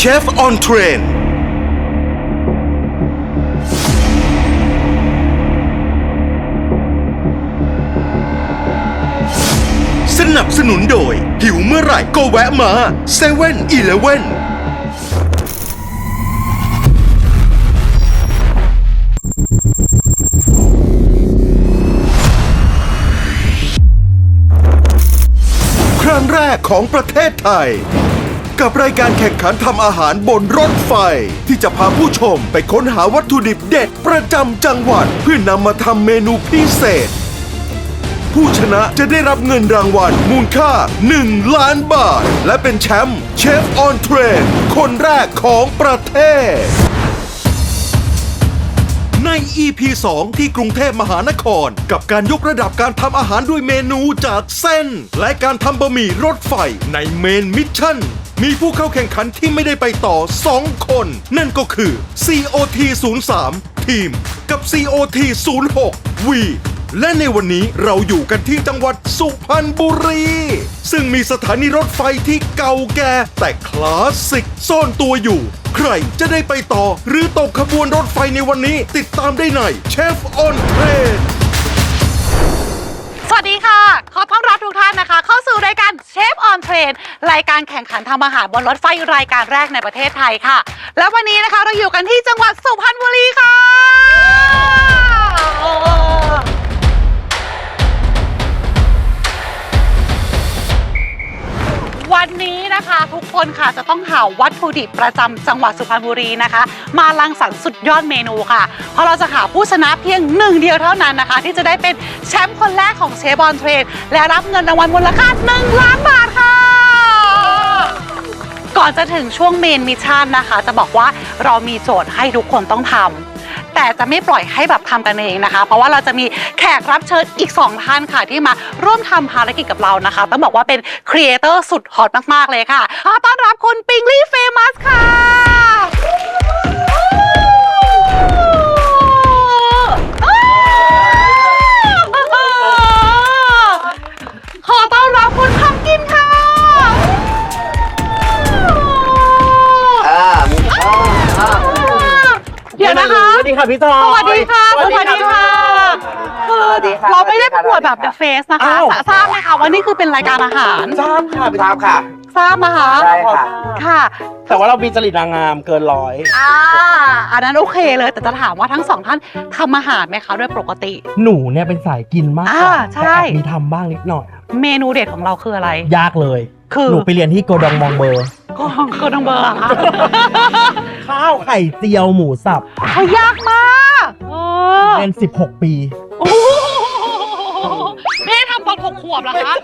เชฟออนเทรนสนับสนุนโดย หิวเมื่อไหร่ก็แวะมา7 e เ e ่ e อเลเวนครั้งแรกของประเทศไทย กับรายการแข่งขันทำอาหารบนรถไฟ ที่จะพาผู้ชมไปค้นหาวัตถุดิบเด็ดประจำจังหวัด เพื่อนำมาทำเมนูพิเศษ ผู้ชนะจะได้รับเงินรางวัลมูลค่า 1 ล้านบาท และเป็นแชมป์เชฟออนเทรนคนแรกของประเทศ ใน EP 2 ที่กรุงเทพมหานคร กับการยกระดับการทำอาหารด้วยเมนูจากเส้น และการทำบะหมี่รถไฟในเมนมิชชั่น มีผู้เข้าแข่งขันที่ไม่ได้ไปต่อ 2 คน นั่นก็คือ COT 03ทีม กับ COT 06 V และในวันนี้เราอยู่กันที่จังหวัดสุพรรณบุรี ซึ่งมีสถานีรถไฟที่เก่าแก่แต่คลาสสิกซ่อนตัวอยู่ ใครจะได้ไปต่อ หรือตกขบวนรถไฟในวันนี้ ติดตามได้ในเชฟออนเทรนส วัสดีค่ะ ขอต้อนรับทุกท่านนะคะ เข้าสู่รายการเชฟออนเทรนรายการแข่งขันทำอาหารบนรถไฟรายการแรกในประเทศไทยค่ะ และวันนี้นะคะเราอยู่กันที่จังหวัดสุพรรณบุรีค่ะ วันนี้นะคะ ทุกคนค่ะจะต้องหาวัตถุดิบประจำจังหวัดสุพรรณบุรีนะคะ มาลังสรรค์สุดยอดเมนูค่ะ เพราะเราจะหาผู้ชนะเพียงหนึ่งเดียวเท่านั้นนะคะ ที่จะได้เป็นแชมป์คนแรกของเชฟบอลเทรนและรับเงินรางวัลมูลค่า1ล้านบาทค่ะ ก่อนจะถึงช่วงเมนมิชชั่นนะคะ จะบอกว่าเรามีโจทย์ให้ทุกคนต้องทำ แต่จะไม่ปล่อยให้แบบทำกันเองนะคะ เพราะว่าเราจะมีแขกรับเชิญอีก 2 ท่านค่ะ ที่มาร่วมทำภารกิจกับเรานะคะ ต้องบอกว่าเป็นครีเอเตอร์สุดฮอตมากๆเลยค่ะขอต้อนรับคุณปิงลี่เฟมัสค่ะ คะสวัสดีค่ะพี่จอยสวัสดีค่ะ สวัสดีค่ะสวัสดีค่ะเราไม่ได้ประกวดแบบ The Face นะคะอ้าว ทราบไหมคะว่านี่คือเป็นรายการอาหาร ทราบค่ะทราบค่ะทราบนะคะ ใช่ค่ะ ค่ะ แต่ว่าเรามีจริตนางงามเกินร้อย อ่า อันนั้นโอเคเลย แต่จะถามว่าทั้งสองท่านทำอาหารไหมคะโดยปกติ หนูเนี่ยเป็นสายกินมากกว่าอ่าใช่ แต่แอบมีทำบ้างนิดหน่อย เมนูเด็ดของเราคืออะไร ยากเลย คือ หนูไปเรียนที่โกดองมองเบอร์ ก็คือน้องเบอร์อะค่ะข้าวไข่เจียวหมูสับเขายากมากเออเรียน16 ปี โอ้โหไม่ได้ทำตอนหกขวบเหรอคะ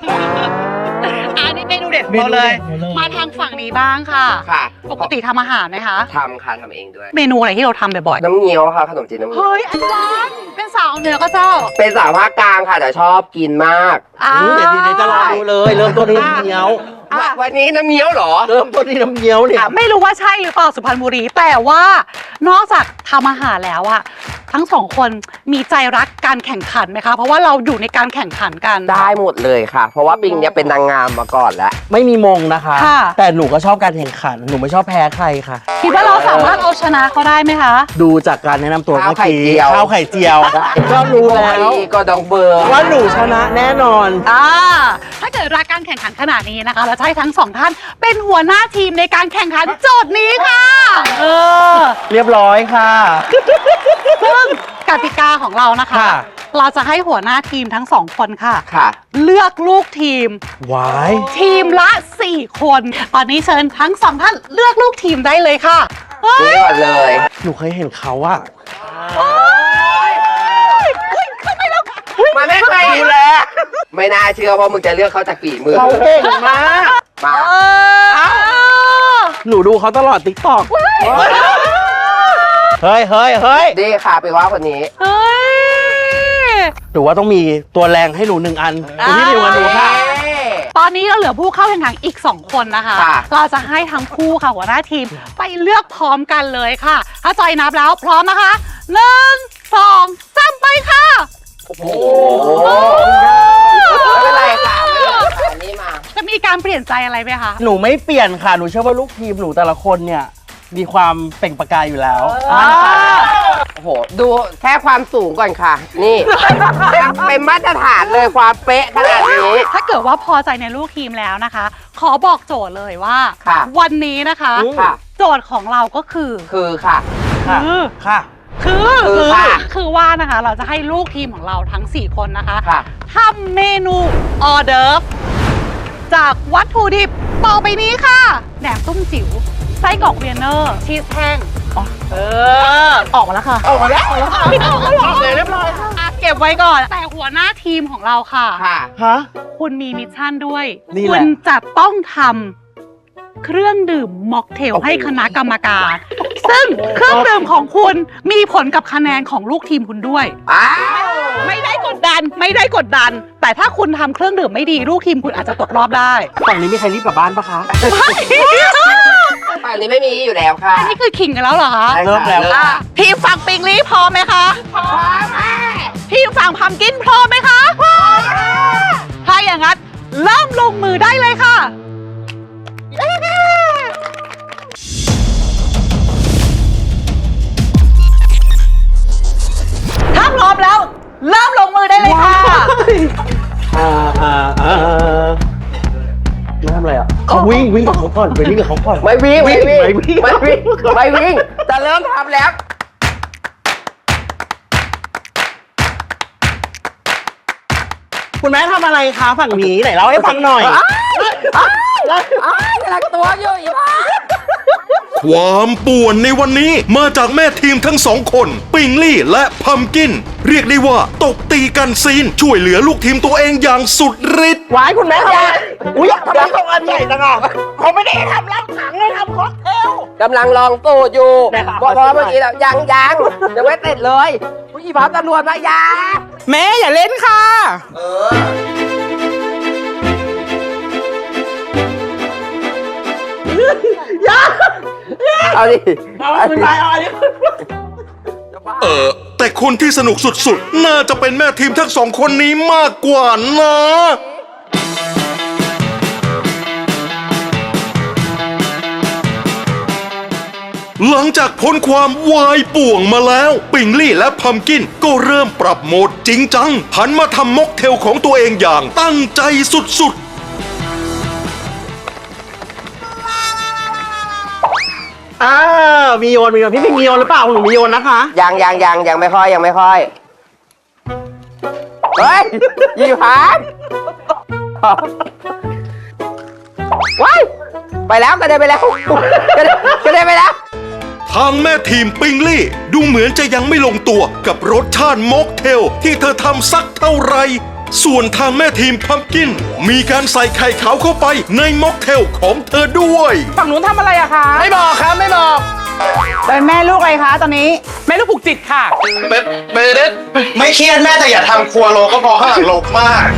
อันนี้เมนูเด็ดของเราเลย เมนูเด็ดของเราเลย มาทางฝั่งนี้บ้างค่ะ ค่ะปกติทำอาหารไหมคะ ทำค่ะทำเองด้วย เมนูอะไรที่เราทำบ่อยน้ำเงี้ยวค่ะขนมจีนน้ำๆ เงี้ยวเฮ้ยอาจารย์เป็นสาวเหนือก็เจ้าเป็นสาวภาคกลางค่ะแต่ชอบกินมาก อ่าอืมเดี๋ยวทีนี้จะลองดูเลย เริ่มต้นที่น้ำเงี้ยว อะวันนี้น้ำเงี้ยวเหรอ เริ่มต้นที่น้ำเงี้ยวเนี่ย อะไม่รู้ว่าใช่หรือเปล่าสุพรรณบุรี แต่ว่านอกจากทำอาหารแล้วอะทั้งสองคนมีใจรักการแข่งขันไหมคะ เพราะว่าเราอยู่ในการแข่งขันกัน ได้หมดเลยค่ะ เพราะว่าปิงเนี่ยเป็นนางงามมาก่อนแล้ว ไม่มีมงนะคะ ค่ะ แต่หนูก็ชอบการแข่งขัน หนูไม่ชอบแพ้ใครค่ะ คิดว่าเราสามารถเอาชนะเขาได้ไหมคะ ดูจากการแนะนำตัวข้าวเมื่อไข่กี้เจียว ข้าวไข่เจียว ก็รู้แล้วก็ดองเบอร์ ว่าหนูชนะแน่นอน อ่าถ้าเกิดรักการแข่งขันขนาดนี้นะคะเราจะให้ทั้งสองท่าน เป็นหัวหน้าทีมในการแข่งขันโจทย์นี้ค่ะ เออ เรียบร้อยค่ะ ซึ่งกติกาของเรานะคะ ค่ะ เราจะให้หัวหน้าทีมทั้งสองคนค่ะ ค่ะ เลือกลูกทีม วาย ทีมละ 4 คน ตอนนี้เชิญทั้งสองท่านเลือกลูกทีมได้เลยค่ะเฮ้ย นี่ก่อนเลย หนูเคยเห็นเขาอะเฮ้ยเฮ้ยเข้าไปแล้วค่ะ มันไม่เคยดูแลไม่น่าเชื่อว่ามึงจะเลือกเขาจากฝีมือเขาเก่งมากมาเออหนูดูเขาตลอดติ๊กต็อกเฮ้ยเฮ้ยเฮ้ยดีค่ะไปว่าคนนี้ เฮ้ยหนูว่าต้องมีตัวแรงให้หนูหนึ่งอันหนูที่ดิวมาดูค่ะ ตอนนี้เราเหลือผู้เข้าแข่งขันอีก 2 คนนะคะ ค่ะ เราจะให้ทั้งคู่ค่ะหัวหน้าทีมไปเลือกพร้อมกันเลยค่ะ ถ้าจอยนับแล้วพร้อมนะคะหนึ่งสองสามไปค่ะ โอ้โหไม่เป็นไรค่ะไม่เป็นไรค่ะนี่มา จะมีการเปลี่ยนนใจอะไรไหมคะ หนูไม่เปลี่ยนค่ะ หนูเชื่อว่าลูกทีมหนูแต่ละคนเนี่ย มีความเปล่งประกายอยู่แล้วโอ้โห ดูแค่ความสูงก่อนค่ะ นี่เป็นมาตรฐานเลยความเป๊ะขนาดนี้ ถ้าเกิดว่าพอใจในลูกทีมแล้วนะคะ ขอบอกโจทย์เลยว่า ค่ะวันนี้นะคะ ค่ะ โจทย์ของเราก็คือคือค่ะ ค่ะคือค่ะ คือคือค่ะคือว่านะคะเราจะให้ลูกทีมของเราทั้ง 4 คนนะคะค่ะ ทำเมนูออเดิร์ฟจากวัตถุดิบต่อไปนี้ค่ะแหนมตุ้มจิ๋วไส้กรอกเวียนเนอร์ชีสแห้งเออ ออกมาแล้วค่ะ ออกมาแล้วออกแล้วค่ะออกมาแล้วเรียบร้อยค่ะเก็บไว้ก่อน แต่หัวหน้าทีมของเราค่ะ ค่ะ ฮะ คุณมีมิชชั่นด้วย นี่แหละ คุณจะต้องทำเครื่องดื่มม็อกเทลให้คณะกรรมการ ซึ่งเครื่องดื่มของคุณมีผลกับคะแนนของลูกทีมคุณด้วย อ้าวไม่ได้กดดันไม่ได้กดดัน แต่ถ้าคุณทำเครื่องดื่มไม่ดีลูกทีมคุณอาจจะตกรอบได้ฝั่งนี้มีใครรีบกลับบ้านปะคะ ฝั่งนี้ไม่มีอยู่แล้วค่ะ อันนี้คือขิงกันแล้วเหรอคะเริ่มแล้ว อะทีมฝั่งปิงลี่พร้อมไหมคะพร้อมค่ะทีมฝั่งพัมกินพร้อมไหมคะพร้อมถ้าอย่างนั้นเริ่มลงมือได้เลยค่ะ อมแล้ว เริ่มลงมือได้เลยค่ะอ่าอ่าอ่าเริ่มอะไรอะเขาวิ่งวิ่งกับเขาก่อนไปวิ่งกับเขาก่อนไม่วิ่งไม่วิ่งไม่วิ่งไม่วิ่งไม่วิ่งจะเริ่มทำแล้วคุณแม่ทำอะไรคะฝั่งนี้ไหนเล่าให้ฟังหน่อย อ้ายกำลังตัวอยู่อีบ้า ความป่วนในวันนี้มาจากแม่ทีมทั้งสองคน ปิงลี่และพัมกิน เรียกได้ว่าตบตีกันซีน ช่วยเหลือลูกทีมตัวเองอย่างสุดฤทธิ์วายคุณแม่ทำอะไรอุ้ยทำไมต้องอันใหญ่จังอะเขาไม่ได้ทำล้างถังเลยทำค็อกเทลกำลังลองตูดอยู่ไหนครับบอกว่าเมื่อกี้แล้วยังยังยังไม่เสร็จเลยผู้หญิงพับตำรวจมายาแม่อย่าเล่นค่ะ เออ เอาดิ เอาคุณนายเอาอันนี้เออแต่คนที่สนุกสุดๆ น่าจะเป็นแม่ทีมทั้งสองคนนี้มากกว่านะ หลังจากพ้นความวายป่วงมาแล้ว ปิงลี่และพัมกินก็เริ่มปรับโหมดจริงจังหันมาทำม็อกเทลของตัวเองอย่างตั้งใจสุดๆ อ่ามีโยนมีโยนพี่พิงมีโยนหรือเปล่าหนูมีโยนนะคะยังยังยังยังไม่ค่อยยังไม่ค่อยเฮ้ยยี่พับว้ายไปแล้วก็ได้ไปแล้วก็ได้ก็ได้ไปแล้ว ทางแม่ทีมปิงลี่ดูเหมือนจะยังไม่ลงตัวกับรสชาติม็อกเทลที่เธอทำสักเท่าไหร ส่วนทางแม่ทีมพัมกิน มีการใส่ไข่ขาวเข้าไปในม็อกเทลของเธอด้วย ฝั่งนู้นทำอะไรอะคะไม่บอกครับไม่บอกเป็นแม่ลูกอะไรคะตอนนี้ แม่ลูกผูกจิตค่ะไม่เครียดแม่แต่อย่าทำครัวโลก็พอข้างหลังโลกมาก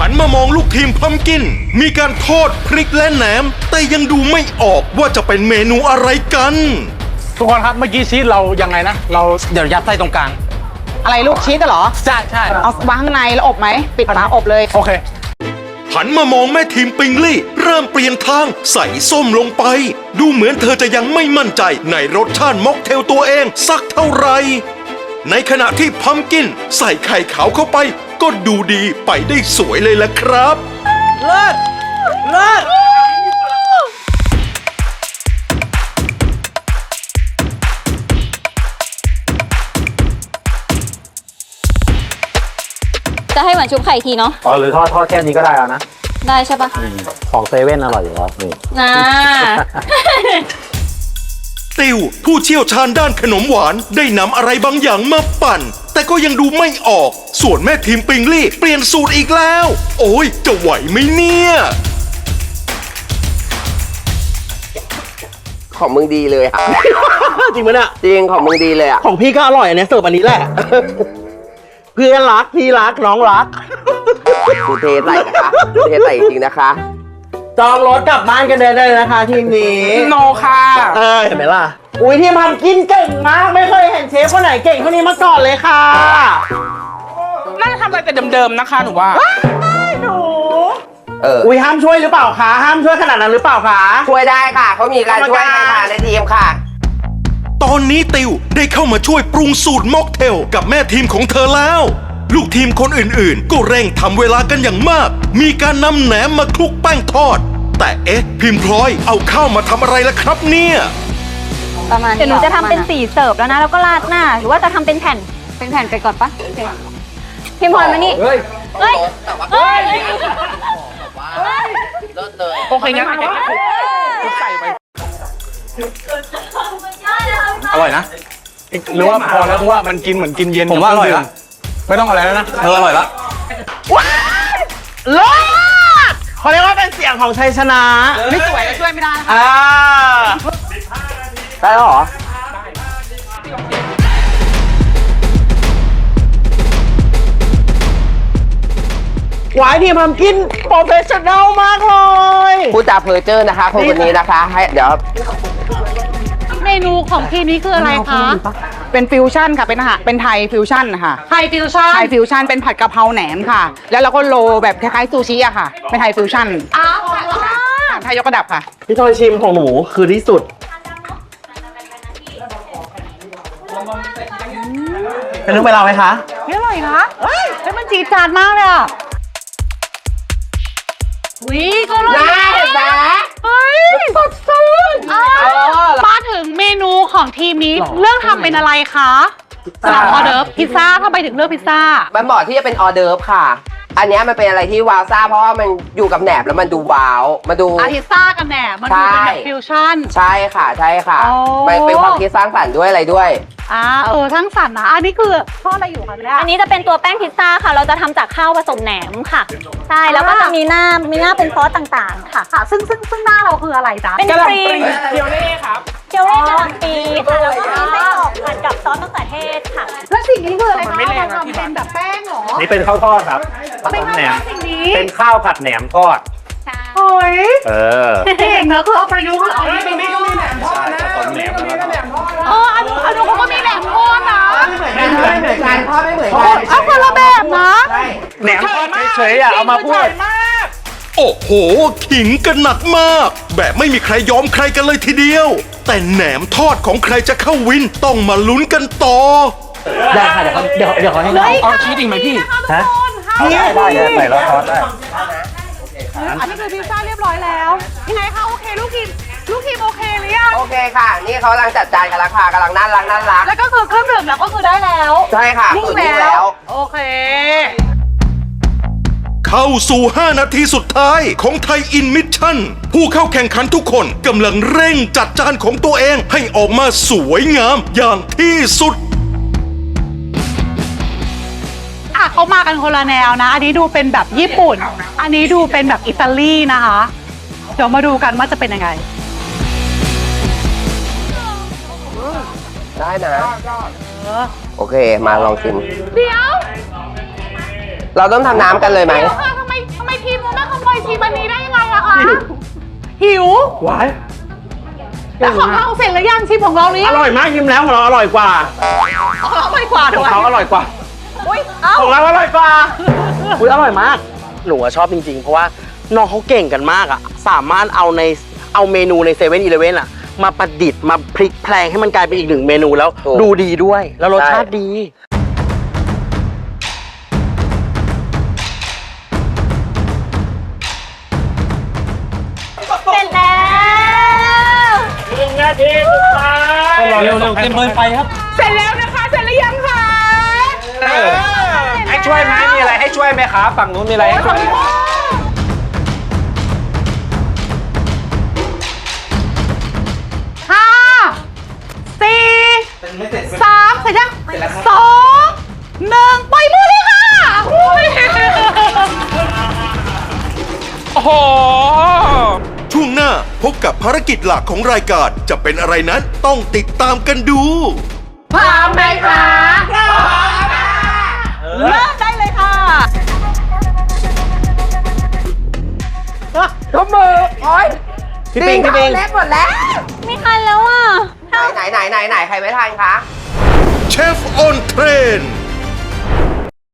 หันมามองลูกทีมพัมกิน มีการทอดพริกและแหนม แต่ยังดูไม่ออกว่าจะเป็นเมนูอะไรกัน ทุกคนครับเมื่อกี้ชีสเรายังไงนะ เราเดี๋ยวยัดไส้ตรงกลาง อะไรลูกชีสเหรอ ใช่ใช่เอาวางข้างในแล้วอบไหม ปิดฝาอบเลย โอเค หันมามองแม่ทีมปิงลี่ เริ่มเปลี่ยนทางใส่ส้มลงไป ดูเหมือนเธอจะยังไม่มั่นใจในรสชาติม็อกเทลตัวเอง สักเท่าไหร่ในขณะที่พัมกิน ใส่ไข่ขาวเข้าไป ก็ดูดีไปได้สวยเลยละครับ เลิศ เลิศ จะให้เหมือนชุบไข่ทีเนาะอ๋อหรือทอดทอดแค่นี้ก็ได้แล้วนะได้ใช่ปะของเซเว่นอร่อยอยู่แล้วนี่นะติวผู้เชี่ยวชาญด้านขนมหวานได้นำอะไรบางอย่างมาปั่น แต่ก็ยังดูไม่ออก ส่วนแม่ทีมปิงลี่เปลี่ยนสูตรอีกแล้ว โอ้ยจะไหวไหมเนี่ย ของมึงดีเลยอะ จริงไหมเนี่ยจริงของมึงดีเลยอะของพี่ก็อร่อยอันเนี้ยเสิร์ฟอันนี้แหละ เพื่อนรักพี่รักน้องรักกูเทใส่นะคะเทใส่จริงๆนะคะจองรถกลับบ้านกันได้เลยนะคะทีมนี้โนค่ะเออเห็นไหมล่ะ อุ้ยทีมทำกินเก่งมาก ไม่เคยเห็นเชฟคนไหนเก่งเท่านี้มาก่อนเลยค่ะน่าจะทำอะไรแต่เดิมๆนะคะหนูว่า หนูเอออุ้ยห้ามช่วยหรือเปล่าคะห้ามช่วยขนาดนั้นหรือเปล่าคะ ช่วยได้ค่ะเขามีการช่วยให้ค่ะในทีมค่ะ ตอนนี้ติวได้เข้ามาช่วยปรุงสูตรม็อกเทลกับแม่ทีมของเธอแล้ว ลูกทีมคนอื่นๆ ก็เร่งทำเวลากันอย่างมาก มีการนำแหนมมาคลุกแป้งทอด แต่เอ๊ะ พิมพลอยเอาข้าวมาทำอะไรล่ะครับเนี่ยประมาณเดี๋ยวหนูจะทำเป็นสีเสิร์ฟแล้วนะ แล้วก็ราดหน้า หรือว่าจะทำเป็นแผ่นเป็นแผ่นไปก่อนปะโอเคพิมพ์พลอยมานี่เฮ้ยเฮ้ยเฮ้ยโอเคงั้น อร่อยนะ หรือว่าพอแล้วเพราะว่ามันกินเหมือนกินเย็นผมว่าอร่อยละ ไม่ต้องอะไรแล้วนะเธออร่อยละรอดเขาเรียกว่าเป็นเสียงของชัยชนะ ไม่สวยก็ช่วยไม่ได้นะคะอ่าได้แล้วเหรอ หวายทีมทำกินโปรเฟชชั่นแนลมากเลยพูดจาเพอเจอร์นะคะคนคนนี้นะคะ ให้เดี๋ยว เมนูของทีมนี้คืออะไรคะเป็นฟิวชั่นค่ะเป็นอาหารเป็นไทยฟิวชั่นค่ะไทยฟิวชั่นไทยฟิวชั่นเป็นผัดกะเพราแหนมค่ะ แล้วเราก็โรลแบบคล้ายๆซูชิอะค่ะ เป็นไทยฟิวชั่นอ้าวอาหารไทยยกระดับค่ะ พี่ทอยชิมของหนูคือที่สุดเป็นเรื่องเวลาไหมคะนี่อร่อยนะเฮ้ยมันจีดจาดมากเลยอะ วิก็อร่อยได้เห็นไหมเฮ้ยสดชื่นอะมาถึงเมนูของทีมนี้เรื่องทำเป็นอะไรคะสามออเดิร์ฟพิซซ่าทำไมถึงเลือกพิซซ่า มันบอกที่จะเป็นออเดิร์ฟค่ะ อันเนี้ยมันเป็นอะไรที่ว้าวซ่าเพราะว่ามันอยู่กับแหนบแล้วมันดูว้าวมาดู อาพิซซ่ากันแหนมันดูเป็นแบบฟิวชั่น ใช่ค่ะใช่ค่ะอ๋อมันเป็นความคิดสร้างสรรค์ด้วยอะไรด้วย อ่าเออทั้งสันนะอันนี้คือทอดอะไรอยู่คะเนี่ย อันนี้จะเป็นตัวแป้งพิซซ่าค่ะ เราจะทำจากข้าวผสมแหนมค่ะ ใช่ แล้วก็จะมีหน้า มีหน้าเป็นซอสต่างๆ ค่ะ ค่ะ ซึ่งซึ่งซึ่งหน้าเราคืออะไรจ๊ะ เป็นครีมเกี๊ยวเล่ครับ เกี๊ยวเล่กะหล่ำปีค่ะ แล้วก็มีไส้กรอกผัดกับซอสมะเขือเทศค่ะแล้วสิ่ง นี้คืออะไรคะเอามาทำเป็นแบบแป้งเหรอนี่เป็นข้าวทอดครับไม่ใช่สิ่งนี้เป็นข้าวผัดแหนมทอด โอ้ยเออเก่งเนอะคือเอาประยุกต์เอาที่ตรงนี้ก็มีแหนมทอดนะเอออันนู้นอันนู้นเขาก็มีแหนมทอดนะไม่เหมือนกันทอดไม่เหมือนกันเอาคนละแบบนะแหนมทอดเฉยๆอะเอามาพูด โอ้โห ขิงกันหนักมาก แบบไม่มีใครยอมใครกันเลยทีเดียว แต่แหนมทอดของใครจะเข้าวินต้องมาลุ้นกันต่อ ได้ค่ะ เดี๋ยวเขาเดี๋ยวเดี๋ยวเขาให้เราเอาชีสอีกไหมพี่ฮะได้ได้ได้ใส่แล้วทอดได้อันนี้คือพิซซ่าเรียบร้อยแล้วยังไงคะโอเคลูกทีมลูกทีมโอเคหรือยังโอเคค่ะ นี่เขากำลังจัดจานกันแล้วค่ะกำลังน่ารักน่ารักแล้วก็คือเครื่องดื่มแล้วก็คือได้แล้วใช่ค่ะนิ่งสูตรนี้แล้แล้ววโอเคเข้าสู่ 5 นาทีสุดท้ายของไทยอินมิชชั่น ผู้เข้าแข่งขันทุกคนกำลังเร่งจัดจานของตัวเองให้ออกมาสวยงามอย่างที่สุด เขามากันคนละแนวนะ อันนี้ดูเป็นแบบญี่ปุ่น อันนี้ดูเป็นแบบอิตาลีนะคะ เดี๋ยวมาดูกันว่าจะเป็นยังไง ได้นะ โอเค มาลองชิม เดี๋ยวเราต้องทำน้ำกันเลยไหม เดี๋ยวค่ะทำไมทำไมทีมนู้นน่ะขโมยทีมอันนี้ได้ยังไงอะคะหิวหวายแต่ของเราเสร็จแล้วยังชิมของเราหรืออยังร่อยมากชิมแล้วของเราอร่อยกว่าของเราไม่กว่าขด้อวงยเขาอร่อยกว่า อุ้ยเอ้าของเราอร่อยกว่าอุ้ยอร่อยมาก หนูอะชอบจริงๆ เพราะว่าน้องเขาเก่งกันมากอะสามารถเอาในเอาเมนูในเซเว่นอีเลเว่นอะมาประดิษฐ์มาพลิกแพลงให้มันกลายเป็นอีกหนึ่งเมนูแล้ว ถูกดูดีด้วย แล้วรสใช่ชาติดี เสร็จแล้วเร็วๆเต็มเบิร์นไปครับ เสร็จแล้วนะคะ เสร็จหรือยังคะ ให้ช่วยไหมมีอะไรให้ช่วยไหมครับฝั่งนู้นมีอะไรให้ช่วยไหมห้าสี่สามเสร็จยังสองหนึ่งปล่อยมือเลยค่ะโอ้โหช่วงหน้าพบกับภารกิจหลักของรายการจะเป็นอะไรนั้นต้องติดตามกันดูพร้อมไหมคะพร้อม เริ่มได้เลยค่ะทุบมือโอ๊ยพี่ปิงพี่ปิงเล็กหมดแล้วไม่ทันแล้วอะ ไหนไหนไหนไหนใครไม่ทันคะ เชฟออนเทรน